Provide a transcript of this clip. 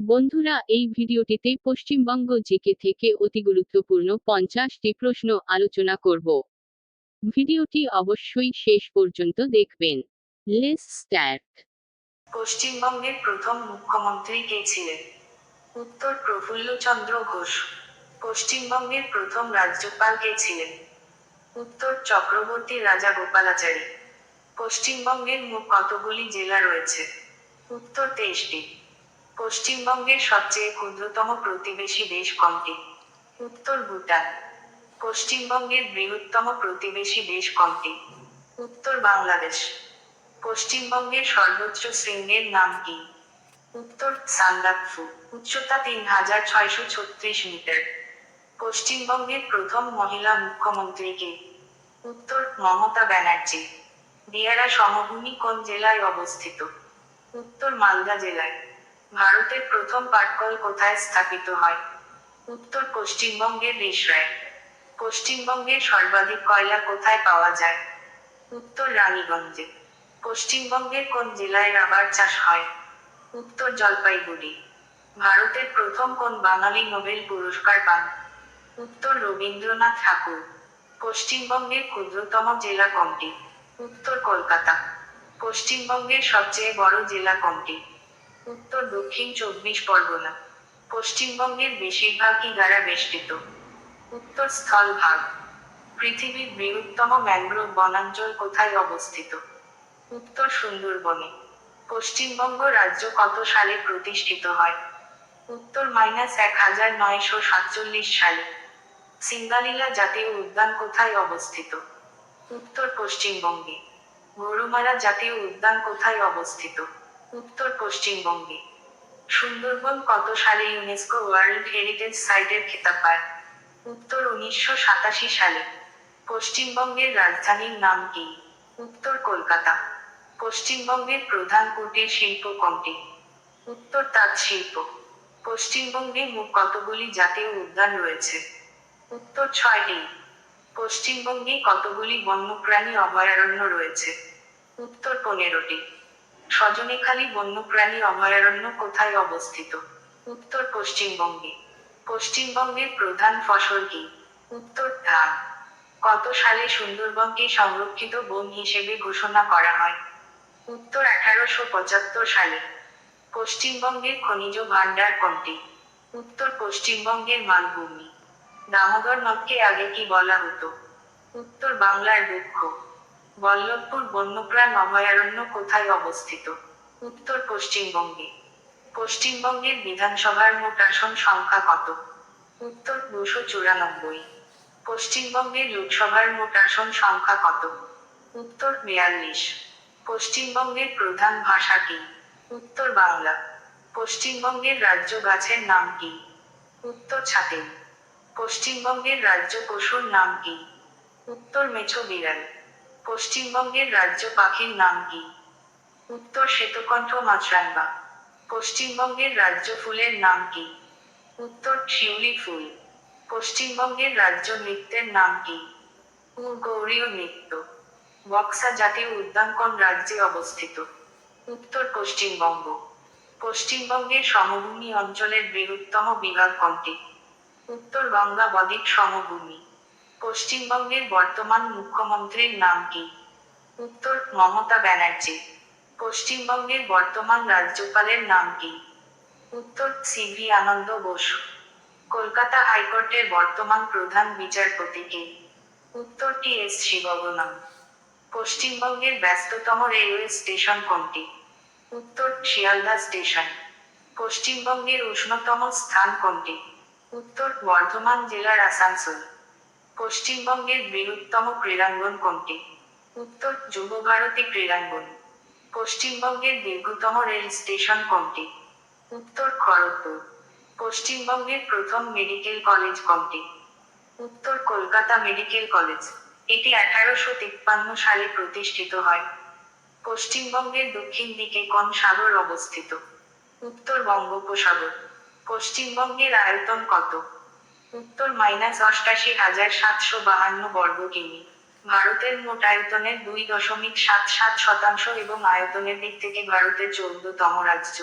বন্ধুরা, এই ভিডিওটিতে পশ্চিমবঙ্গ জিকে থেকে অতি গুরুত্বপূর্ণ পঞ্চাশটি প্রশ্ন আলোচনা করব। ভিডিওটি অবশ্যই শেষ পর্যন্ত দেখবেন। লেস স্টার্ট পশ্চিমবঙ্গের প্রথম মুখ্যমন্ত্রী কে ছিলেন? উত্তর প্রফুল্লচন্দ্র ঘোষ। পশ্চিমবঙ্গের প্রথম রাজ্যপাল কে ছিলেন? উত্তর চক্রবর্তী রাজা গোপালাচারী। পশ্চিমবঙ্গের মোট কতগুলি জেলা রয়েছে? উত্তর তেইশটি। পশ্চিমবঙ্গের সবচেয়ে ক্ষুদ্রতম প্রতিবেশী দেশ কোনটি? উত্তর ভুটান। পশ্চিমবঙ্গের বৃহত্তম প্রতিবেশী দেশ কোনটি? উত্তর বাংলাদেশ। পশ্চিমবঙ্গের সর্বোচ্চ শৃঙ্গের নাম কি? উত্তর সান্দাকফু। উচ্চতা তিন হাজার ছয়শো ছত্রিশ মিটার। পশ্চিমবঙ্গের প্রথম মহিলা মুখ্যমন্ত্রী কে? উত্তর মমতা ব্যানার্জি। দিয়ারা সমভূমি কোন জেলায় অবস্থিত? উত্তর মালদা জেলায়। ভারতের প্রথম পাটকল কোথায় স্থাপিত হয়? উত্তর পশ্চিমবঙ্গের রিসরায় পশ্চিমবঙ্গের সর্বাধিক কয়লা কোথায় পাওয়া যায়? উত্তর রানীগঞ্জে। পশ্চিমবঙ্গের কোন জেলায় রাবার চাষ হয়? উত্তর জলপাইগুড়ি। ভারতের প্রথম কোন বাঙালি নোবেল পুরস্কার পান? উত্তর রবীন্দ্রনাথ ঠাকুর। পশ্চিমবঙ্গের ক্ষুদ্রতম জেলা কোনটি? উত্তর কলকাতা। পশ্চিমবঙ্গের সবচেয়ে বড় জেলা কোনটি? উত্তর দক্ষিণ চব্বিশ পরগনা। পশ্চিমবঙ্গের বেশিরভাগই দ্বারা বেষ্টিত। উত্তর স্থলভাগ পৃথিবীর বৃহত্তম ম্যানগ্রোভ বনাঞ্চল কোথায় অবস্থিত? উত্তর সুন্দরবনে। পশ্চিমবঙ্গ রাজ্য কত সালে প্রতিষ্ঠিত হয়? উত্তর মাইনাস এক হাজার নয়শো সাতচল্লিশ সালে। সিঙ্গালীলা জাতীয় উদ্যান কোথায় অবস্থিত? উত্তর পশ্চিমবঙ্গে। গরুমারা জাতীয় উদ্যান কোথায় অবস্থিত? উত্তর পশ্চিমবঙ্গে। সুন্দরবন কত সালে ইউনেস্কো ওয়ার্ল্ড হেরিটেজ সাইটের খেতাব পায়? উত্তর উনিশশো সাতাশি সালে। পশ্চিমবঙ্গের রাজধানীর নাম কি? উত্তর কলকাতা। পশ্চিমবঙ্গের প্রধান কুটির শিল্প কোনটি? উত্তর তাঁত শিল্প। পশ্চিমবঙ্গে মোট কতগুলি জাতীয় উদ্যান রয়েছে? উত্তর ছয়টি। পশ্চিমবঙ্গে কতগুলি বন্যপ্রাণী অভয়ারণ্য রয়েছে? উত্তর পনেরোটি। সজনেখালি বন্যপ্রাণী অভয়ারণ্য কোথায় অবস্থিত? উত্তর পশ্চিমবঙ্গে। পশ্চিমবঙ্গের প্রধান ফসল কি? উত্তর ধান। কত সালে সুন্দরবনকে সংরক্ষিত বন হিসেবে ঘোষণা করা হয়? উত্তর আঠারোশো পঁচাত্তর সালে। পশ্চিমবঙ্গের খনিজ ভাণ্ডার কোনটি? উত্তর পশ্চিমবঙ্গের মালভূমি। দামোদর নদকে আগে কি বলা হতো? উত্তর বাংলার দুঃখ বল্লভপুর বন্যপ্রাণ অভয়ারণ্য কোথায় অবস্থিত? উত্তর পশ্চিমবঙ্গে। পশ্চিমবঙ্গের বিধানসভার মোট আসন সংখ্যা কত? উত্তর দুশো চুরানব্বই। পশ্চিমবঙ্গের লোকসভার মোট আসন সংখ্যা কত? উত্তর বিয়াল্লিশ। পশ্চিমবঙ্গের প্রধান ভাষা কি? উত্তর বাংলা। পশ্চিমবঙ্গের রাজ্য গাছের নাম কি? উত্তর ছাতেন পশ্চিমবঙ্গের রাজ্য পশুর নাম কি? উত্তর মেছো বিড়াল। পশ্চিমবঙ্গের রাজ্য পাখির নাম কি? উত্তর শ্বেতকণ্ঠ মাছরাঙ্গা পশ্চিমবঙ্গের রাজ্য ফুলের নাম কি? উত্তর শিউলি ফুল। পশ্চিমবঙ্গের রাজ্য নৃত্যের নাম কি? গৌরীয় নৃত্য। বক্সা জাতীয় উদ্যান কোন রাজ্যে অবস্থিত। উত্তর পশ্চিমবঙ্গ। পশ্চিমবঙ্গের সমভূমি অঞ্চলের বৃহত্তম বিভাগ কোনটি? উত্তর গঙ্গা বদ্বীপ সমভূমি। পশ্চিমবঙ্গের বর্তমান মুখ্যমন্ত্রীর নাম কি? উত্তর, মমতা ব্যানার্জি। পশ্চিমবঙ্গের বর্তমান রাজ্যপালের নাম কি? উত্তর, সিভি আনন্দ বসু। কলকাতা হাইকোর্টের বর্তমান প্রধান বিচারপতি কে? উত্তর টি এস শিবগনাম পশ্চিমবঙ্গের ব্যস্ততম রেলওয়ে স্টেশন কোনটি? উত্তর, শিয়ালদা স্টেশন। পশ্চিমবঙ্গের উষ্ণতম স্থান কোনটি? উত্তর, বর্ধমান জেলার আসানসোল। পশ্চিমবঙ্গের বৃহত্তম ক্রীড়াঙ্গন কোনটি? উত্তর, যুব ভারতী ক্রীড়াঙ্গন। পশ্চিমবঙ্গের দীর্ঘতম রেল স্টেশন কোনটি? উত্তর, খড়গপুর। পশ্চিমবঙ্গের প্রথম মেডিকেল কলেজ কোনটি? উত্তর, কলকাতা মেডিকেল কলেজ। এটি আঠারোশো তিপ্পান্ন সালে প্রতিষ্ঠিত হয়। পশ্চিমবঙ্গের দক্ষিণ দিকে কোন সাগর অবস্থিত? উত্তর বঙ্গোপসাগর। পশ্চিমবঙ্গের আয়তন কত? উত্তর মাইনাস অষ্টাশি হাজার সাতশো বাহান্ন বর্গ কিমি। ভারতের মোট আয়তনের দুই দশমিক সাত সাত শতাংশ এবং আয়তনের দিক থেকে ভারতের চৌদ্দতম রাজ্য।